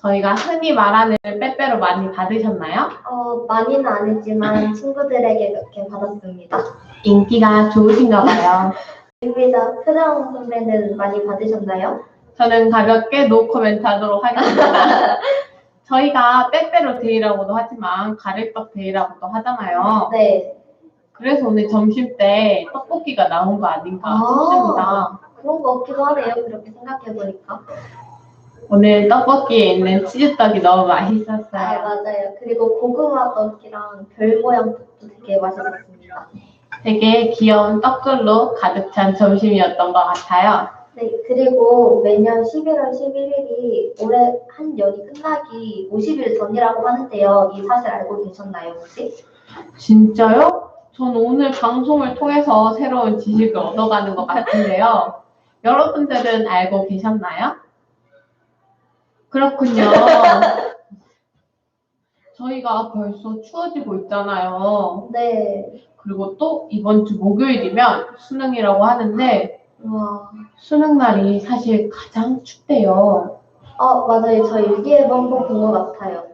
저희가 흔히 말하는 빼빼로 많이 받으셨나요? 어, 많이는 아니지만 친구들에게 몇 개 받았습니다. 인기가 좋으신가 봐요. 윤비자 표정 선배는 많이 받으셨나요? 저는 가볍게 노 코멘트 하도록 하겠습니다. 저희가 빼빼로 데이라고도 하지만 가래떡 데이라고도 하잖아요. 네. 그래서 오늘 점심 때 떡볶이가 나온 거 아닌가 아. 싶습니다. 그런 거 같기도 하네요. 그렇게 생각해보니까. 오늘 떡볶이에 있는 치즈떡이 너무 아, 맛있었어요. 맞아요. 그리고 고구마 떡이랑 별 모양 떡도 되게 맛있었습니다. 되게 귀여운 떡글로 가득 찬 점심이었던 것 같아요. 네, 그리고 매년 11월 11일이 올해 한 년이 끝나기 50일 전이라고 하는데요. 이 사실 알고 계셨나요, 혹시? 진짜요? 전 오늘 방송을 통해서 새로운 지식을 얻어가는 것 같은데요. 여러분들은 알고 계셨나요? 그렇군요. 저희가 벌써 추워지고 있잖아요. 네. 그리고 또 이번 주 목요일이면 수능이라고 하는데 와. 수능 날이 사실 가장 춥대요. 어, 맞아요. 저 일기예보 한번 본 것 같아요.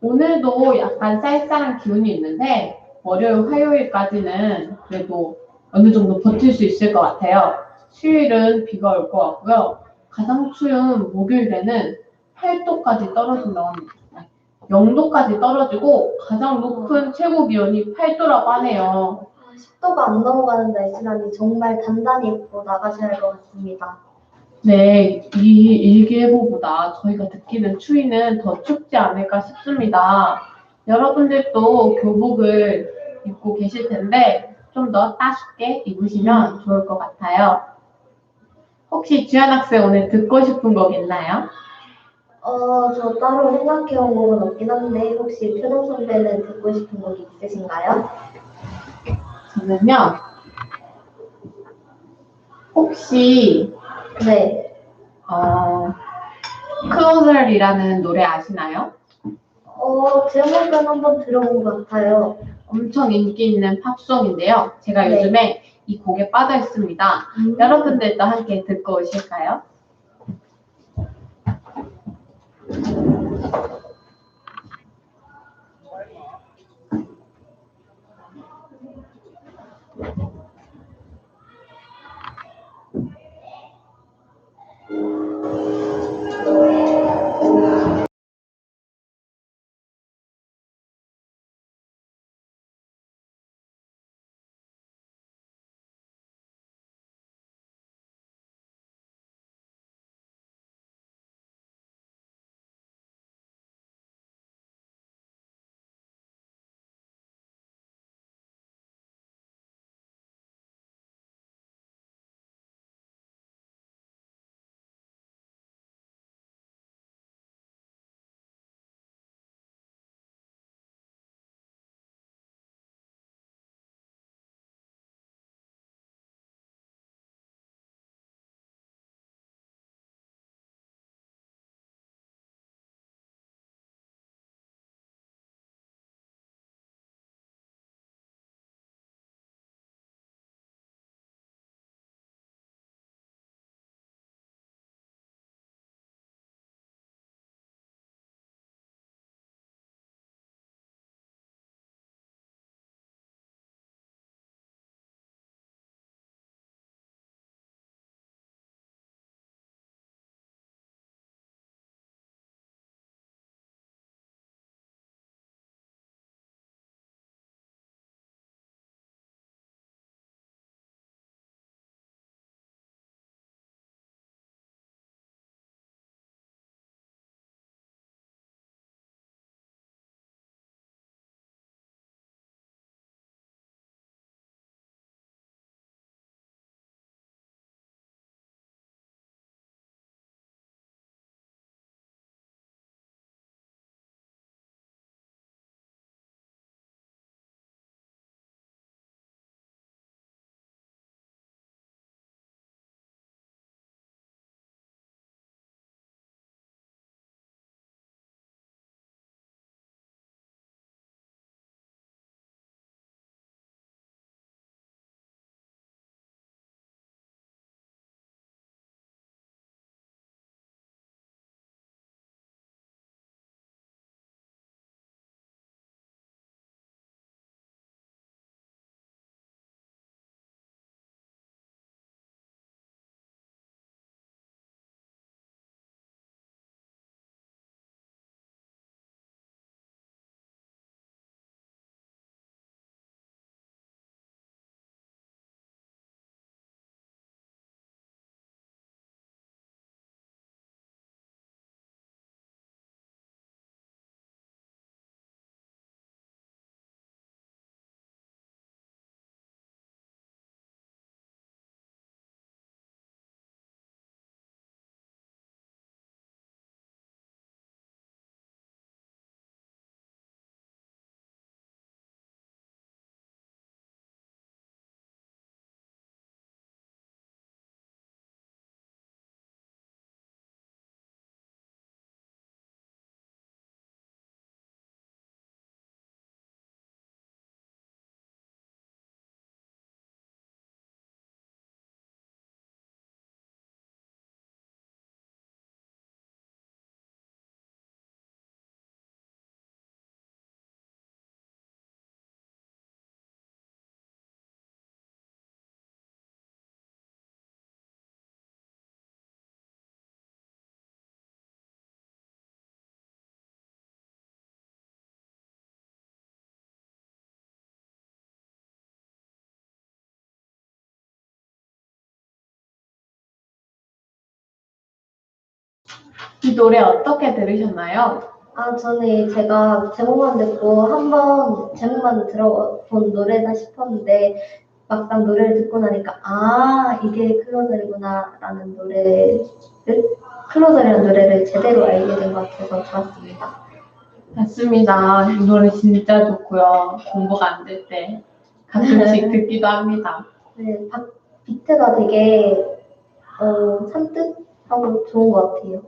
오늘도 약간 쌀쌀한 기운이 있는데 월요일, 화요일까지는 그래도 어느 정도 버틸 수 있을 것 같아요. 수요일은 비가 올 것 같고요. 가장 추운 목요일에는 8도까지 떨어진다고 합니다. 0도까지 떨어지고 가장 높은 최고 기온이 8도라고 하네요. 10도가 안 넘어가는 날씨라니 정말 단단히 입고 나가셔야 할 것 같습니다. 네, 이 일기예보보다 저희가 느끼는 추위는 더 춥지 않을까 싶습니다. 여러분들도 교복을 입고 계실 텐데 좀 더 따숩게 입으시면 좋을 것 같아요. 혹시 주연 학생 오늘 듣고 싶은 곡 있나요? 어, 저 따로 생각해 온 곡은 없긴 한데 혹시 표정 선배는 듣고 싶은 곡이 있으신가요? 저는요, 혹시 네. 어, Closer이라는 노래 아시나요? 어, 제목은 한번 들어본 것 같아요. 엄청 인기 있는 팝송인데요. 제가 네. 요즘에 이 곡에 빠져 있습니다. 음. 여러분들도 함께 듣고 오실까요? 이 노래 어떻게 들으셨나요? 아, 저는 제가 제목만 듣고 한번 제목만 들어본 노래다 싶었는데 막상 노래를 듣고 나니까 아, 이게 클로저이구나 라는 노래를 클로저이라는 노래를 제대로 알게 된 것 같아서 좋았습니다. 맞습니다. 이 노래 진짜 좋고요. 공부가 안 될 때 가끔씩 듣기도 합니다. 네, 박- 비트가 되게 어, 산뜻 하고 좋은 것 같아요.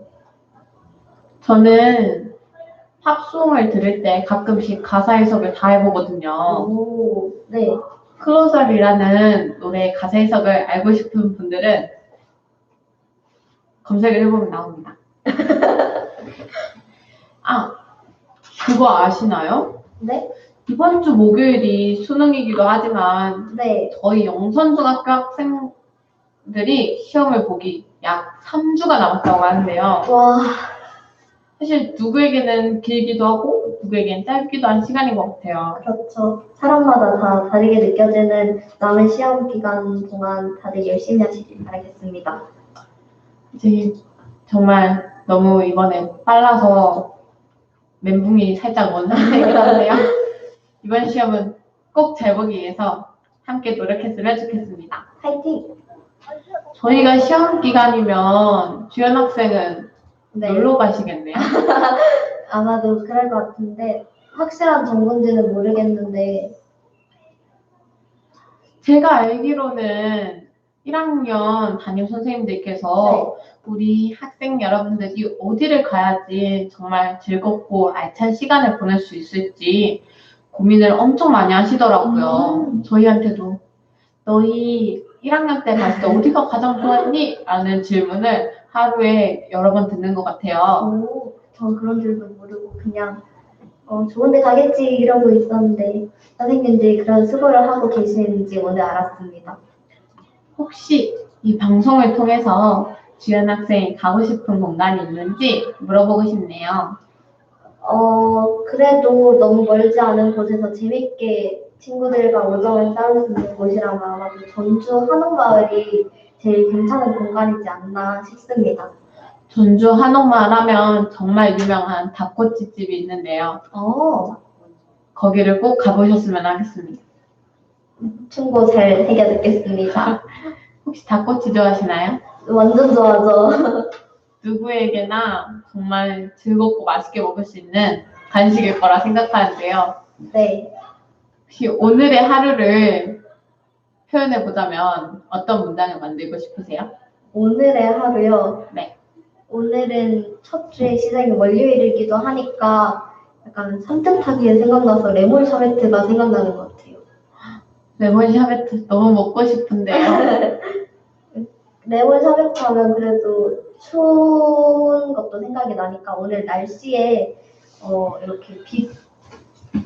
저는 팝송을 들을 때 가끔씩 가사 해석을 다 해보거든요. 오, 네. 클로저이라는 노래 가사 해석을 알고 싶은 분들은 검색을 해보면 나옵니다. 아, 그거 아시나요? 네? 이번 주 목요일이 수능이기도 하지만 네. 저희 영선중학교 학생들이 시험을 보기 약 3주가 남았다고 하는데요. 와, 사실 누구에게는 길기도 하고 누구에게는 짧기도 한 시간인 것 같아요. 그렇죠. 사람마다 다 다르게 느껴지는 남은 시험 기간 동안 다들 열심히 하시길 바라겠습니다. 이제 정말 너무 이번에 빨라서 멘붕이 살짝 온 상태이긴 한데요. 이번 시험은 꼭 잘 보기 위해서 함께 노력했으면 좋겠습니다. 파이팅! 저희가 시험 기간이면 주연 학생은 네. 놀러 가시겠네요. 아마도 그럴 것 같은데 확실한 정보인지는 모르겠는데 제가 알기로는 1학년 담임 선생님들께서 우리 학생 여러분들이 어디를 가야지 정말 즐겁고 알찬 시간을 보낼 수 있을지 고민을 엄청 많이 하시더라고요. 음. 저희한테도 너희 1학년 때 갔을 때 어디가 가장 좋았니? 라는 질문을 하루에 여러 번 듣는 것 같아요. 오, 전 그런 줄도 모르고 그냥 어, 좋은데 가겠지 이러고 있었는데 선생님들이 그런 수고를 하고 계시는지 오늘 알았습니다. 혹시 이 방송을 통해서 주연 학생이 가고 싶은 공간이 있는지 물어보고 싶네요. 어, 그래도 너무 멀지 않은 곳에서 재밌게 친구들과 우정을 쌓을 수 있는 곳이라면 아마도 전주 한옥마을이 제일 괜찮은 공간이지 않나 싶습니다. 전주 한옥마을 하면 정말 유명한 닭꼬치집이 있는데요. 어, 거기를 꼭 가보셨으면 하겠습니다. 충고 잘 새겨 듣겠습니다. 혹시 닭꼬치 좋아하시나요? 완전 좋아하죠. 누구에게나 정말 즐겁고 맛있게 먹을 수 있는 간식일 거라 생각하는데요. 네. 혹시 오늘의 하루를 표현해 보자면 어떤 문장을 만들고 싶으세요? 오늘의 하루요. 네. 오늘은 첫 주의 시작이 월요일이기도 하니까 약간 산뜻하게 생각나서 레몬 샤베트가 생각나는 것 같아요. 레몬 샤베트 너무 먹고 싶은데요. 레몬 샤베트 하면 그래도 추운 것도 생각이 나니까 오늘 날씨에 어, 이렇게 비,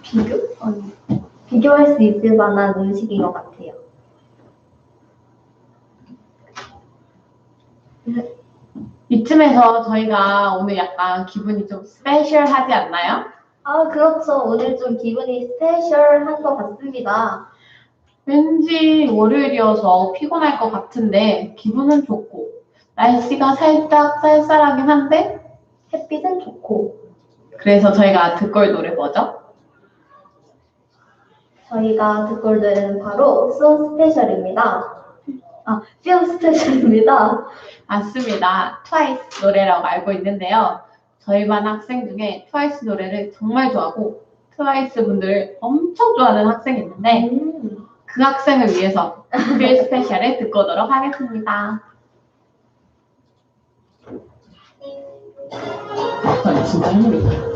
비교? 아니, 비교할 수 있을 만한 음식인 것 같아요. 이쯤에서 저희가 오늘 약간 기분이 좀 스페셜하지 않나요? 아, 그렇죠. 오늘 좀 기분이 스페셜한 것 같습니다. 왠지 월요일이어서 피곤할 것 같은데 기분은 좋고 날씨가 살짝 쌀쌀하긴 한데 햇빛은 좋고 그래서 저희가 듣고 올 노래 뭐죠? 저희가 듣고 올 노래는 바로 So 스페셜입니다. 아, Feel 스페셜입니다. 맞습니다. 트와이스 노래라고 알고 있는데요. 저희 반 학생 중에 트와이스 노래를 정말 좋아하고 트와이스 분들을 엄청 좋아하는 학생이 있는데 음. 그 학생을 위해서 필 스페셜을 듣고 오도록 하겠습니다. 아, 진짜 힘들다.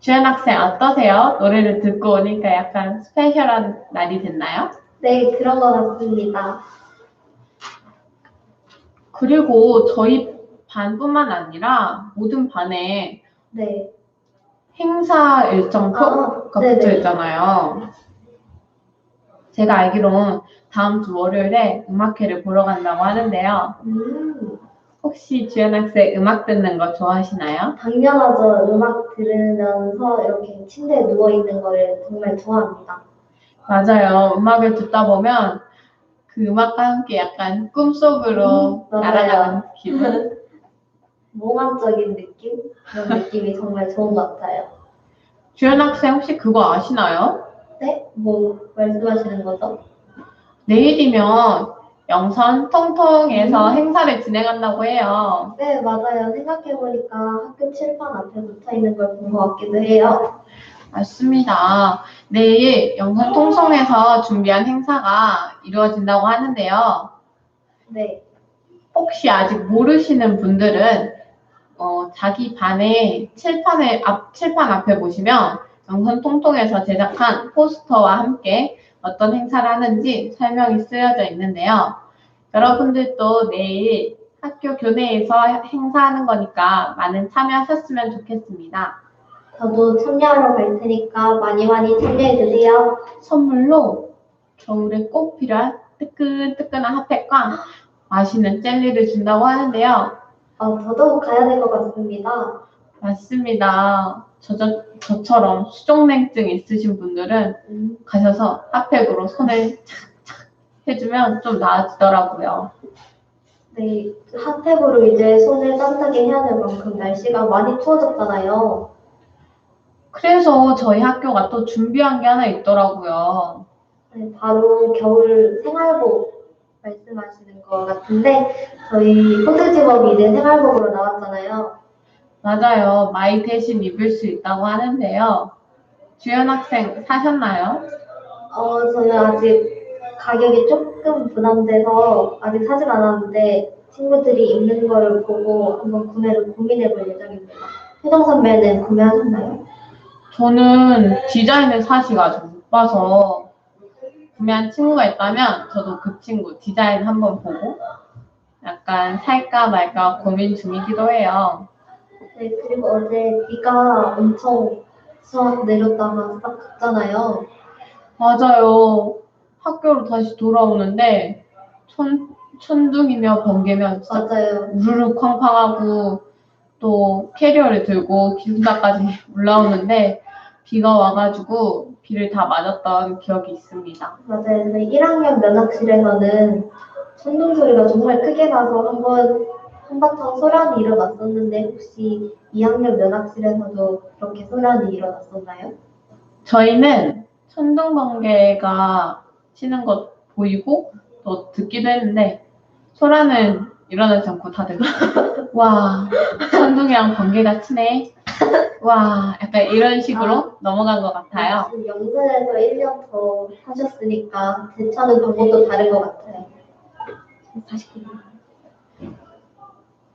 주연 학생 어떠세요? 노래를 듣고 오니까 약간 스페셜한 날이 됐나요? 네, 그런 것 같습니다. 그리고 저희 반뿐만 아니라 모든 반에 네. 행사 일정표가 아. 붙어 있잖아요. 제가 알기로는 다음 주 월요일에 음악회를 보러 간다고 하는데요. 음, 혹시 주연 학생 음악 듣는 거 좋아하시나요? 당연하죠. 음악 들으면서 이렇게 침대에 누워 있는 거를 정말 좋아합니다. 맞아요. 음악을 듣다 보면 그 음악과 함께 약간 꿈속으로 음. 날아가는 기분. 몽환적인 느낌? 그런 느낌이 정말 좋은 것 같아요. 주연 학생 혹시 그거 아시나요? 네? 뭐 말씀하시는 거죠? 내일이면 영선 통통에서 음. 행사를 진행한다고 해요. 네, 맞아요. 생각해보니까 학교 칠판 앞에 붙어 있는 걸 본 것 같기도 해요. 맞습니다. 내일 영선 통성에서 준비한 행사가 이루어진다고 하는데요. 네. 혹시 아직 모르시는 분들은 어, 자기 반의 칠판을 앞 칠판 앞에 보시면 영선 통통에서 제작한 포스터와 함께 어떤 행사를 하는지 설명이 쓰여져 있는데요. 여러분들도 내일 학교 교내에서 행사하는 거니까 많은 참여하셨으면 좋겠습니다. 저도 참여하러 갈 테니까 많이 많이 참여해주세요. 선물로 겨울에 꼭 필요한 뜨끈뜨끈한 핫팩과 맛있는 젤리를 준다고 하는데요. 어, 저도 가야 될 것 같습니다. 맞습니다. 저, 저, 저처럼 수족냉증 있으신 분들은 음, 가셔서 핫팩으로 손을 착착 해주면 좀 나아지더라고요. 네, 핫팩으로 이제 손을 따뜻하게 해야 될 만큼 날씨가 많이 추워졌잖아요. 그래서 저희 학교가 또 준비한 게 하나 있더라고요. 네, 바로 겨울 생활복 말씀하시는 것 같은데 저희 호주집업이 이제 생활복으로 나왔잖아요. 맞아요. 마이 대신 입을 수 있다고 하는데요. 주연 학생 사셨나요? 어, 저는 아직 가격이 조금 부담돼서 아직 사진 않았는데 친구들이 입는 거를 보고 한번 구매를 고민해 볼 예정입니다. 혜정 선배는 구매하셨나요? 저는 디자인을 사실 아직 못 봐서 구매한 친구가 있다면 저도 그 친구 디자인 한번 보고 약간 살까 말까 고민 중이기도 해요. 네, 그리고 어제 비가 엄청 내렸다가 싹 갔잖아요. 맞아요. 학교로 다시 돌아오는데 천, 천둥이며 번개며 진짜 맞아요. 우르르 쾅쾅하고 또 캐리어를 들고 기숙사까지 올라오는데 비가 와가지고 비를 다 맞았던 기억이 있습니다. 맞아요. 저희 1학년 면학실에서는 천둥 소리가 정말 크게 나서 한번 한바탕 소란이 일어났었는데 혹시 2학년 면학실에서도 그렇게 소란이 일어났었나요? 저희는 천둥 번개가 치는 것 보이고 또 듣기도 했는데 소라는 일어나지 않고 다들 와 천둥이랑 번개가 치네 와 약간 이런 식으로 넘어간 것 같아요. 지금 영근에서 1년 더 하셨으니까 대처하는 방법도 다른 것 같아요. 다시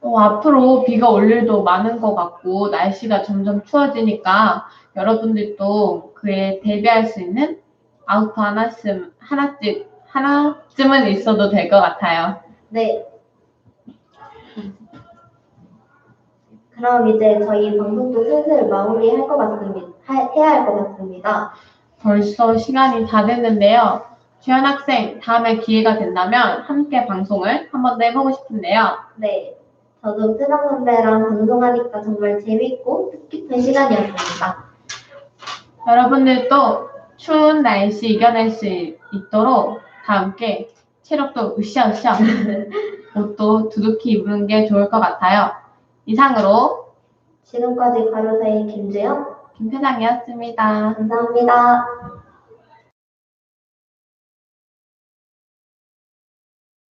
어, 앞으로 비가 올 일도 많은 것 같고 날씨가 점점 추워지니까 여러분들도 그에 대비할 수 있는 아우터 하나쯤 하나쯤 하나쯤은 있어도 될 것 같아요. 네. 그럼 이제 저희 방송도 슬슬 마무리할 것 같습니다. 하- 해야 할 것 같습니다. 벌써 시간이 다 됐는데요. 주연 학생, 다음에 기회가 된다면 함께 방송을 한 번 더 해보고 싶은데요. 네. 저도 세상 선배랑 방송하니까 정말 재밌고 뜻깊은 시간이었습니다. 여러분들도 추운 날씨 이겨낼 수 있도록 다 함께 체력도 으쌰으쌰 옷도 두둑히 입는 게 좋을 것 같아요. 이상으로 지금까지 가로사의 김주영 김표장이었습니다. 감사합니다.